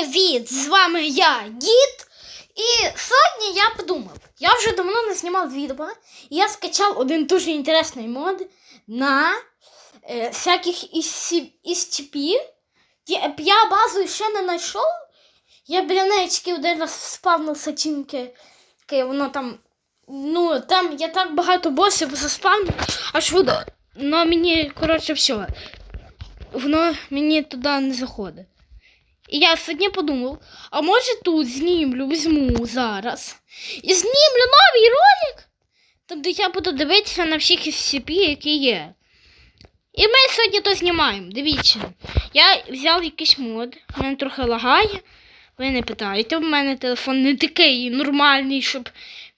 Привіт! З вами я, Дід. І сьогодні я подумав, я вже давно не знімав відео, і я скачав один дуже інтересний мод на е, всяких ісчіпів. Я, базу ще не знайшов. Я біля неї один раз спавнив сачинки. Воно там. Ну, там я так багато босів заспавнив, аж воно. Ну, мені, коротше, все. Воно мені туди не заходить. І я сьогодні подумав, а може тут знімлю, візьму зараз. І знімлю новий ролик, там де я буду дивитися на всіх SCP, які є. І ми сьогодні то знімаємо. Дивіться. Я взяв якийсь мод, в мене трохи лагає. Ви не питайте, в мене телефон не такий нормальний, щоб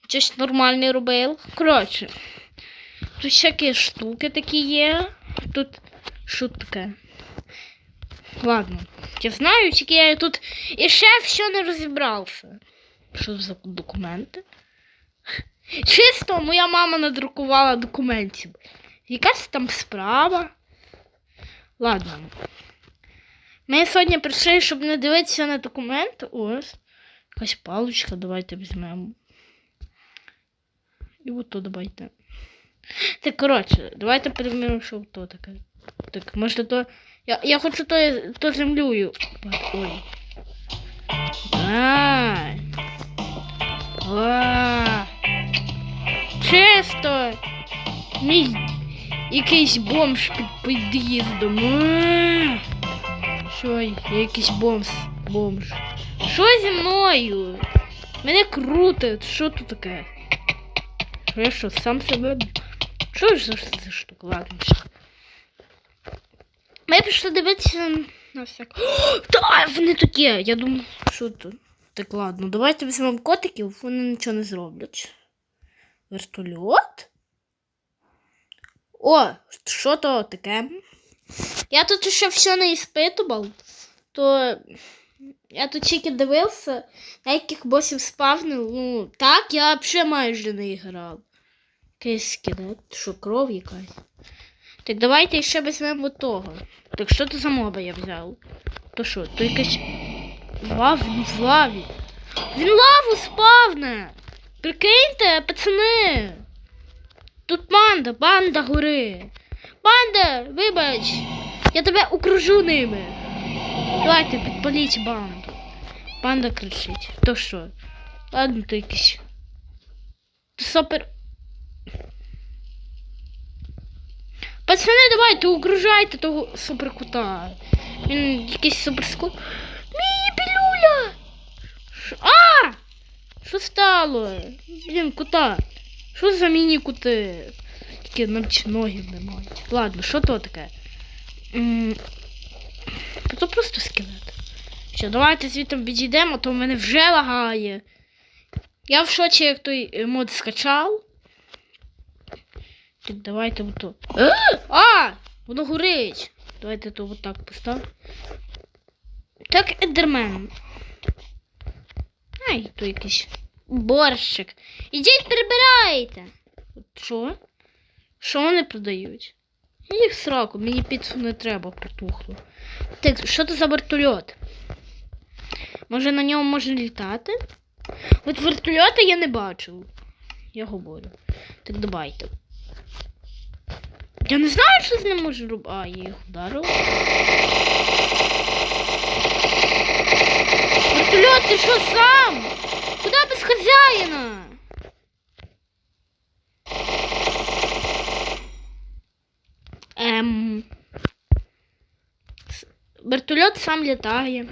щось нормальне робив. Коротше, тут всякі штуки такі є. Тут що таке? Ладно, я знаю, тільки я тут і ще все не розібрався. Що за документи? Чисто моя мама надрукувала документів. Якась там справа. Ладно. Ми сьогодні прийшли, щоб не дивитися на документи. Ось. Якась паличка, давайте візьмемо. І от то давайте. Так, коротше, давайте подивимося, що то таке. Так, може то. Я, я хочу то, то землю. Ой. Ай. А. Чисто. Мій якийсь бомж під під'їздом. А. Що, я якийсь бомж. Бомж. Що зі мною? Мене крутить. Що тут таке? Я що, сам себе? Що ж за штука? Ладно. Ми пішли дивитися на всяк. Та, вони є. Я думаю, що тут. Так, ладно, давайте візьмемо котиків, вони нічого не зроблять. Вертольот? О, що то таке? Я тут ще все не іспитував, то я тут тільки дивився, на яких босів спавнив. Ну, так, я взагалі майже не грав. Якийсь скелет, що кров якась. Так давайте ще візьмемо того. Так що це за моба я взяв? То що, то якась лав в лаві. Він лаву спавне! Прикиньте, пацани! Тут банда, банда гори. Банда, вибач! Я тебе окружу ними. Давайте підпаліть банду. Банда кричить. То що? Ладно, то якийсь. Супер. Пацани, давайте угрожайте того суперкута. Він якийсь суперскут. Мій пілюля! А! Що стало? Блін, кута. Що за міні-кути? Такі навіть ноги не мають. Ладно, що то таке? М то просто скелет. Що, давайте звідти відійдемо, то в мене вже лагає. Я в шоці, як той мод скачав. Так, давайте вот то. А! Воно горить! Давайте то вот так поставимо. Так, ендермен. Ай, то якийсь борщик. Ідіть прибирайте. Що? Що вони продають? Їх сраку, мені піцу не треба, потухло. Так, що це за вертольот? Може на ньому можна літати? От вертольота я не бачив. Я говорю. Так давайте. Я не знаю, що з ним можу робити. А, я їх ударив. Вертольот, ти що сам? Куди без хазяїна? Ем... Вертольот сам літає.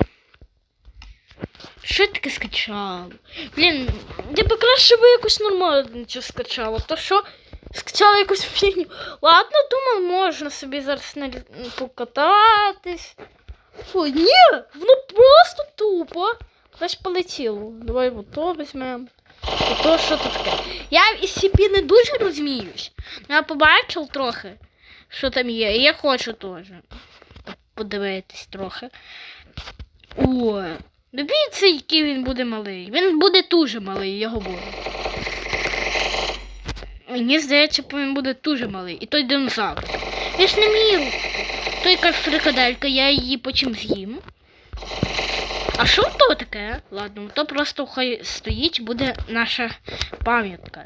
Що таке скачав? Блін, я би краще би якось нормально скачала. То що скачала якусь фігню. Ладно, думаю, можна собі зараз покататись. Фу, ні, воно просто тупо. Десь полетіло. Давай вот то візьмемо. То що тут таке? Я із CP не дуже розуміюсь. Я побачив трохи, що там є. І я хочу теж подивитись трохи. О, дивіться, який він буде малий. Він буде дуже малий, я говорю. Мені здається, він буде дуже малий. І той динозавр. Він ж не мій. Той якась фрикаделька, я її потім з'їм. А що то таке? Ладно, то просто хай стоїть, буде наша пам'ятка.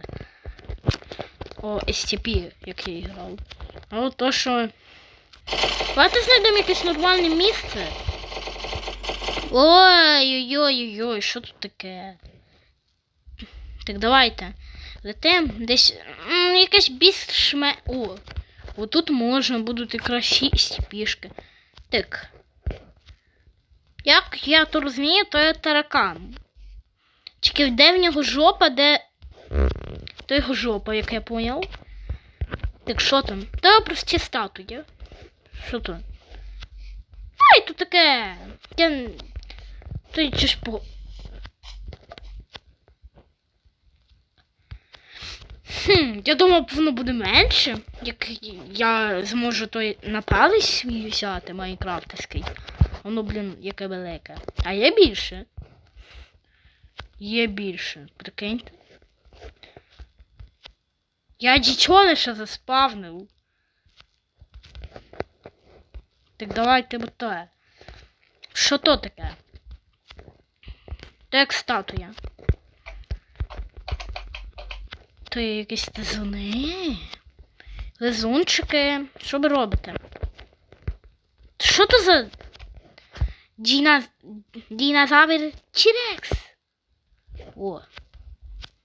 О, SCP, як я грав. А от то, що. Давайте знайдемо якесь нормальне місце. Ой-ой-ой-ой, що тут таке? Так, давайте. Летим десь. Якась більш-ме. О! Отут можна будуть якраз шість пішки. Так. Як я то розумію, то є таракан. Тільки де в нього жопа, де. То його жопа, як я поняв. Так що там? Та прості статуї. Що то? Ай, тут таке. Я... Ти ж по. Хм, я думав, воно буде менше, як я зможу той напалець свій взяти майнкрафтовський. Воно, блін, яке велике. А є більше. Є більше. Прикиньте. Я дічони ще заспавнив. Так давайте те. Що то таке? То як статуя. То є якісь лизуни. Лизунчики. Що ви робите? Що то за Діна... Дінозавр Чірекс? О.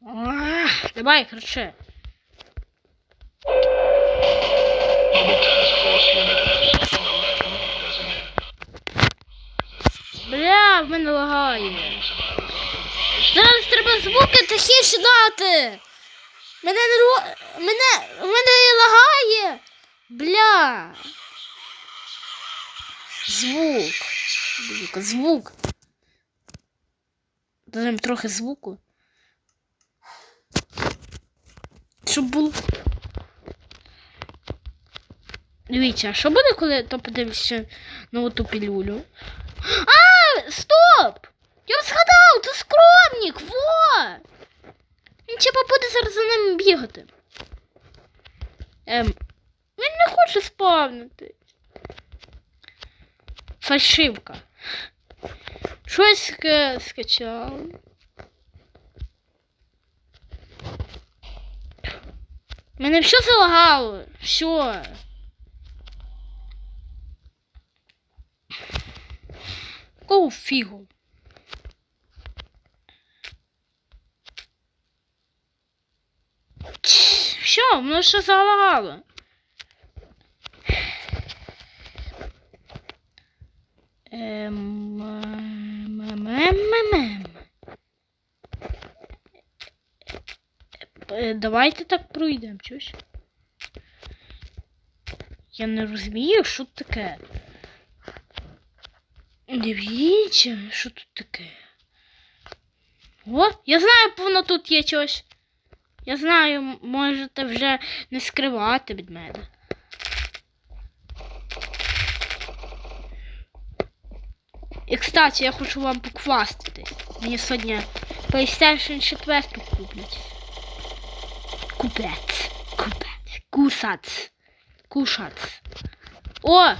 Ах, давай, кричи. Mobile Task Force Unit F-11 designated. Бля, в мене лагає. Зараз треба звуки тихіше дати. Мене не ро... Мене... Мене лагає. Бля. Звук. Бляка, звук. Додаємо трохи звуку. Щоб було. Дивіться, а що буде, коли то подивишся на оту пілюлю? А, стоп! Я згадав, це скромник, во! Він типа буде зараз за ним бігати. Ем, він не хоче спавнити. Фальшивка. Щось ска- скачав. Мене все залагало. Все. Какого фігу? Все, воно ще залагало. Ем, ем, ем. Е, Давайте так пройдемо, чуєш? Я не розумію, що таке. Дивіться, що тут таке. О, я знаю, воно тут є щось. Я знаю, можете вже не скривати від мене. І, кстати, я хочу вам покваститись. Мені сьогодні PlayStation 4 куплять. Купець. Купець. Кусац. Кушац. О!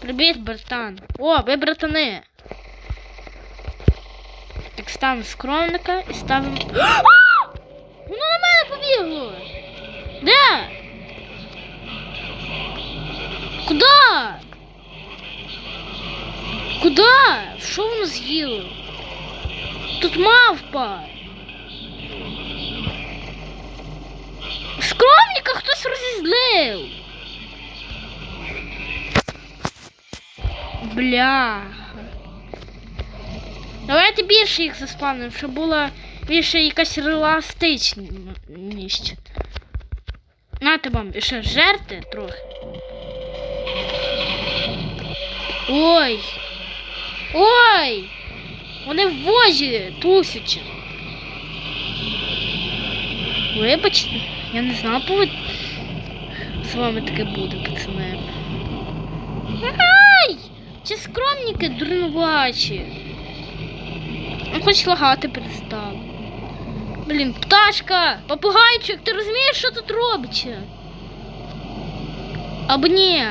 Привіт, братан. О, ви братани. Так ставимо скромника і ставимо. А! Воно на мене побігло. Де? Куда? Куда? Що воно з'їло? Тут мавпа. Скромника хтось розізлив. Бля. Давайте більше їх заспавнимо, щоб була Більше якась реалістичність. Нате вам ще жерти трохи. Ой. Ой! Вони в возі тусячі. Вибачте, я не знав, повод... з вами таке буде, пацани. Ай! Ці скромники дурнувачі. Ну, хоч лагати перестав. Блін, пташка, попугайчик, ти розумієш, що тут робиться? Або ні.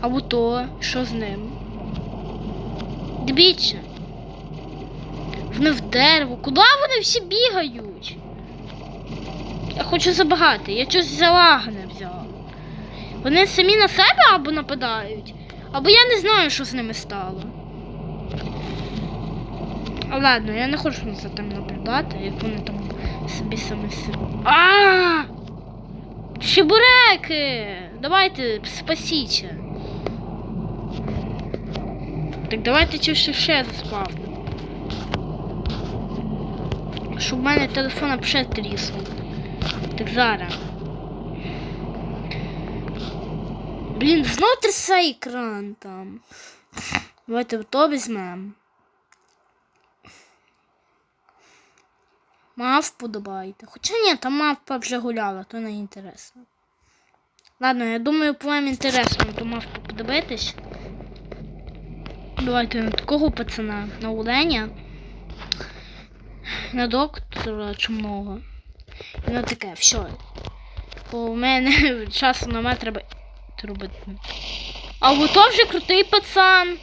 Або то, що з ним? Дивіться. Вони в дерево. Куди вони всі бігають? Я хочу забагати. Я щось залагане взяла. Вони самі на себе або нападають, або я не знаю, що з ними стало. А ладно, я не хочу за тим наблюдати, як вони там собі самі собі. А! Чебуреки! Давайте, спасіть. Так давайте чи ще заспавнимо. Щоб в мене телефон вообще тріснув. Так зараз. Блін, знов трясе екран там. Давайте то візьмемо. Мавпу добавити. Хоча ні, там мавпа вже гуляла, то не інтересно. Ладно, я думаю, по вам інтересно ту мавпу подивитись. Давайте на такого пацана, на оленя, на доктора чумного. І на таке, все. Бо у мене часу нема треба робити. А от то вже крутий пацан.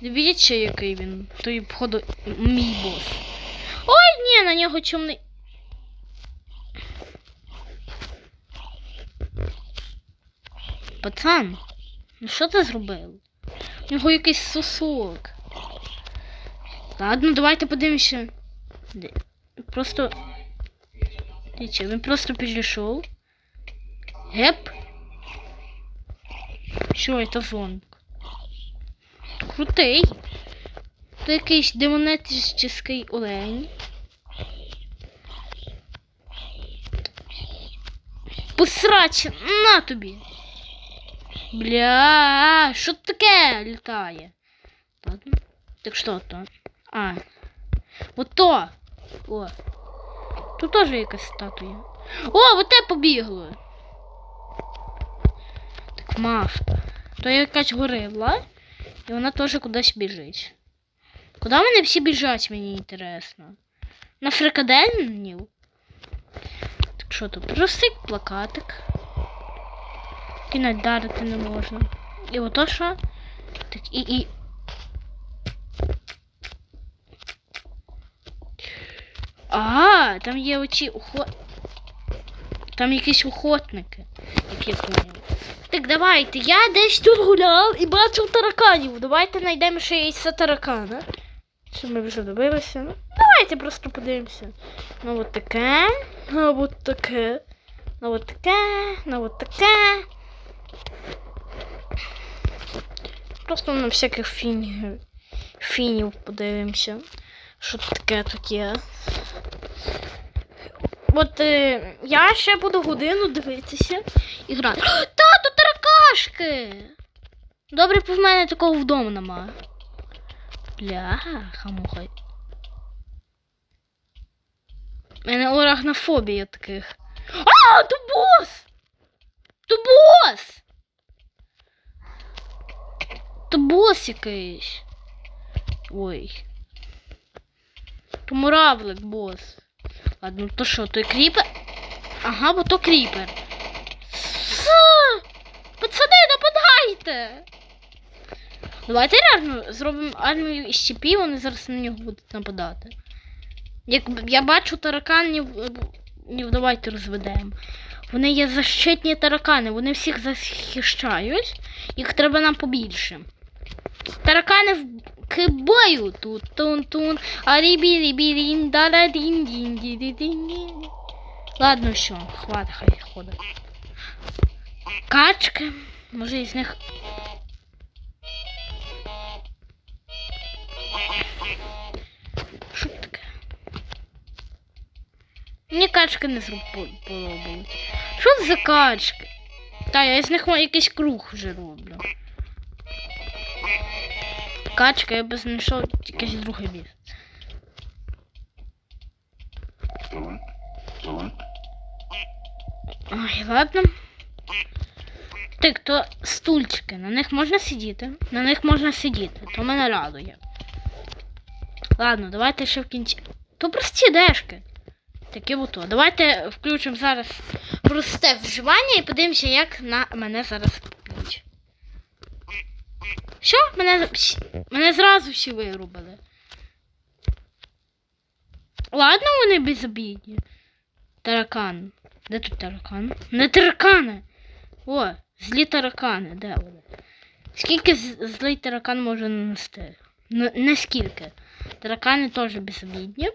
Дивіться, який він. Той, походу, мій бос. Ой, ні, на нього чумний. Пацан, ну що ти зробив? У нього якийсь сосок. Ладно, давайте подивимося. Просто. Дивіться, він просто підійшов. Геп. Що це зонг? Крутий. То якийсь демонетичний олень. Посрач, на тобі. Бля, що таке літає? Ладно. Так що то? А. Вот то. О. Тут теж якась статуя. О, вот те побігло. Мавпа. То якась горила. І вона теж кудись біжить. Куди вони всі біжать, мені інтересно. На фрикадельнів? Так що тут? Простий плакатик. І навіть дарити не можна. І ото що? Так і. і... А, там є оці ухо... Там якісь охотники, як я поняв. Так давайте, я десь тут гуляв і бачив тараканів. Давайте знайдемо ще яйця таракана. Що ми вже добилися. Ну, давайте просто подивимося. Ну от таке, ну от таке, ну от таке, ну от таке. Просто на всяких фінів, фінів подивимося. Що таке тут є. От е, я ще буду годину дивитися і грати. Тато, таракашки! Добре, бо в мене такого вдома нема. Бляха, муха. У мене орагнофобія таких. А, то бос! То бос! То бос якийсь. Ой. То муравлик бос. Ладно, то що, той кріпер? Ага, бо то кріпер. Пацани, нападайте! Давайте реально зробимо армію із щепів, вони зараз на нього будуть нападати. Як я бачу тараканів, е, давайте розведемо. Вони є защитні таракани, вони всіх захищають. Їх треба нам побільше. Таракани в к бою тут тун тун а рібі рін дара дін дін ді ді дін дін. Ладно, що, хват, хай ходить. Качки. Може із них. Що таке? Мені качки не зроб- Що це за качки? Та, я з них якийсь круг вже роблю. Качка, я би знайшов якесь друге місце. Ой, ладно. Так, то стульчики, на них можна сидіти. На них можна сидіти, то мене радує. Ладно, давайте ще в кінці. То прості дешки. Таке ото. Давайте включимо зараз просте вживання і подивимося, як на мене зараз. Що? Мене, мене зразу всі вирубили. Ладно, вони безобідні. Таракан. Де тут таракан? Не таракани. О, злі таракани, де вони? Скільки злий таракан може нанести? Ну, не скільки. Таракани теж безобідні.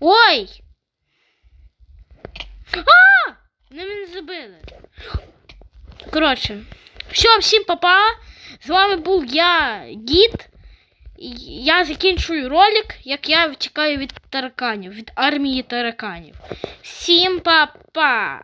Ой! А! Вони мене забили. Коротше, все, всім папа. З вами був я, Дід. Я закінчую ролик, як я втікаю від тараканів, від армії тараканів. Всім па-па!